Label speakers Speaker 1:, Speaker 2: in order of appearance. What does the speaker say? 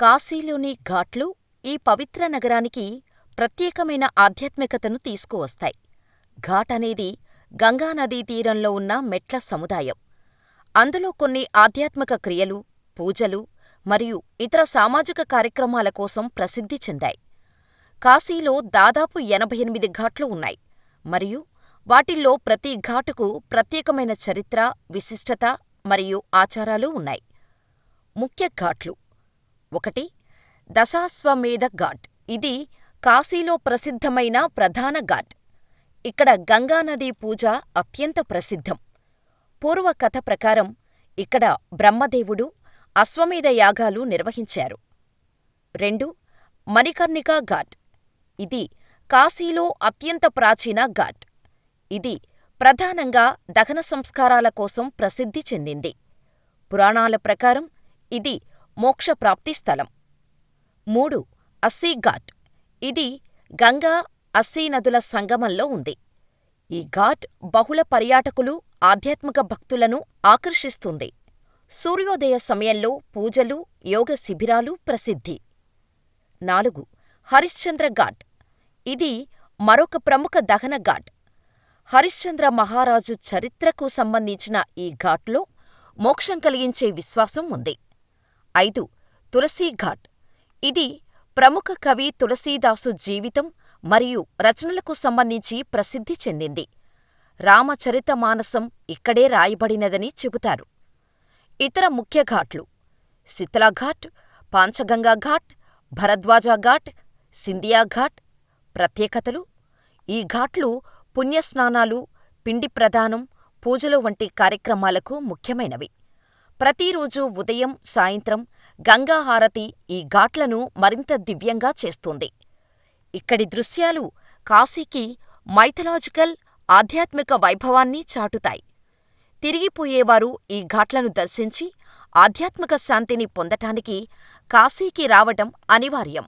Speaker 1: కాశీలోని ఘాట్లు ఈ పవిత్ర నగరానికి ప్రత్యేకమైన ఆధ్యాత్మికతను తీసుకువస్తాయి. ఘాట్ అనేది గంగానదీ తీరంలో ఉన్న మెట్ల సముదాయం. అందులో కొన్ని ఆధ్యాత్మిక క్రియలు, పూజలు మరియు ఇతర సామాజిక కార్యక్రమాల కోసం ప్రసిద్ధి చెందాయి. కాశీలో దాదాపు ఎనభై ఎనిమిది ఘాట్లు ఉన్నాయి మరియు వాటిల్లో ప్రతి ఘాటుకు ప్రత్యేకమైన చరిత్ర, విశిష్టత మరియు ఆచారాలు ఉన్నాయి. ముఖ్య ఘాట్లు ఒకటి దశాశ్వమేధ ఘాట్ ఇది కాశీలో ప్రసిద్ధమైన ప్రధాన ఘాట్. ఇక్కడ గంగానదీ పూజ అత్యంత ప్రసిద్ధం. పూర్వ కథ ప్రకారం ఇక్కడ బ్రహ్మదేవుడు అశ్వమేధ యాగాలు నిర్వహించారు. రెండు మణికర్ణికా ఘాట్ ఇది కాశీలో అత్యంత ప్రాచీన ఘాట్. ఇది ప్రధానంగా దహన సంస్కారాల కోసం ప్రసిద్ధి చెందింది. పురాణాల ప్రకారం ఇది మోక్షప్రాప్తి స్థలం. మూడు అస్సీ ఘాట్ ఇది గంగా, అస్సీ నదుల సంగమంలో ఉంది. ఈ ఘాట్ బహుళ పర్యాటకులు, ఆధ్యాత్మిక భక్తులను ఆకర్షిస్తుంది. సూర్యోదయ సమయంలో పూజలు, యోగ శిబిరాలు ప్రసిద్ధి. నాలుగు హరిశ్చంద్ర ఘాట్ ఇది మరొక ప్రముఖ దహన ఘాట్. హరిశ్చంద్ర మహారాజు చరిత్రకు సంబంధించిన ఈ ఘాట్లో మోక్షం కలిగించే విశ్వాసం ఉంది. ఐదు తులసీ ఘాట్ ఇది ప్రముఖ కవి తులసీదాసు జీవితం మరియు రచనలకు సంబంధించి ప్రసిద్ధి చెందింది. రామచరితమానసం ఇక్కడే రాయబడినదని చెబుతారు. ఇతర ముఖ్య ఘాట్లు శిత్లాఘాట్ పాంచగంగా ఘాట్, భరద్వాజ ఘాట్, సింధియా ఘాట్. ప్రత్యేకతలు ఈ ఘాట్లు పుణ్యస్నానాలు, పిండి ప్రదానం, పూజలు వంటి కార్యక్రమాలకు ముఖ్యమైనవి. ప్రతిరోజూ ఉదయం, సాయంత్రం గంగా హారతి ఈ ఘాట్లను మరింత దివ్యంగా చేస్తుంది. ఇక్కడి దృశ్యాలు కాశీకి మైథలాజికల్, ఆధ్యాత్మిక వైభవాన్ని చాటుతాయి. తిరిగిపోయేవారు ఈ ఘాట్లను దర్శించి ఆధ్యాత్మిక శాంతిని పొందటానికి కాశీకి రావటం అనివార్యం.